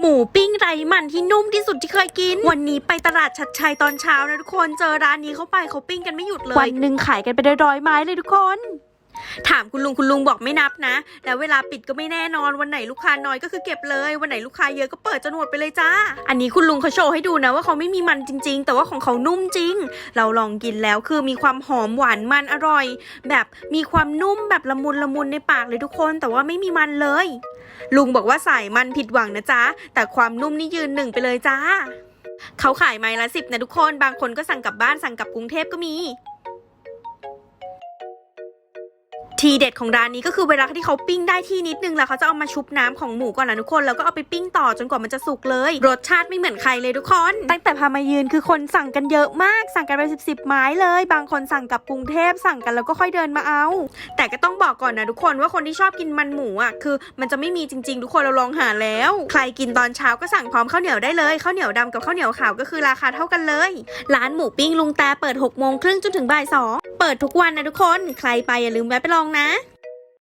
หมูปิ้งไรมันที่นุ่มที่สุดที่เคยกิน วันนี้ไปตลาดชัดชัยตอนเช้านะทุกคน เจอร้านนี้เข้าไปเขาปิ้งกันไม่หยุดเลย วันหนึ่งขายกันไปร้อยไม้เลยทุกคน ถามคุณลุงคุณลุงบอกไม่นับนะแล้วเวลาปิดก็ไม่แน่นอนวันไหนลูกค้าน้อยก็คือเก็บเลย วันไหนลูกค้าเยอะก็เปิดจนหมดไปเลยจ้า อันนี้คุณลุงเขาโชว์ให้ดูนะว่าเขาไม่มีมันจริง ๆ แต่ว่าของเขานุ่มจริง เราลองกินแล้วคือมีความหอมหวานมันอร่อย แบบมีความนุ่มแบบละมุนละมุนในปากเลยทุกคน แต่ว่าไม่มีมันเลย ลุงบอกว่าใส่มันผิดหวังนะจ๊ะแต่ความนุ่มนี่ยืนหนึ่งไปเลยจ้าเขาขายไม้ละสิบนะทุกคน บางคนก็สั่งกลับบ้านสั่งกลับกรุงเทพก็มี ทีเด็ดของร้านนี้ก็คือเวลาที่เขาปิ้งได้ที่นิดนึงแล้วเขาจะเอามาชุบน้ำของหมูก่อนนะทุกคนแล้วก็เอาไปปิ้งต่อจนกว่ามันจะสุกเลย รสชาติไม่เหมือนใครเลยทุกคน ตั้งแต่พามายืนคือคนสั่งกันเยอะมาก สั่งกันไปสิบสิบไม้เลย บางคนสั่งกลับกรุงเทพสั่งกันแล้วก็ค่อยเดินมาเอา แต่ก็ต้องบอกก่อนนะทุกคนว่าคนที่ชอบกินมันหมูอะคือ มันจะไม่มีจริง ๆ ทุกคนเราลองหาแล้ว ใครกินตอนเช้าก็สั่งพร้อมข้าวเหนียวได้เลยข้าวเหนียวดำกับข้าวเหนียวขาวก็คือราคาเท่ากันเลย ร้านหมูปิ้งลุงแต่เปิด6กโมงครึ่งจนถึงบ่ายสองเปิดทุกวันนะทุกคน ใครไปอย่าลืมแวะไปลองนะ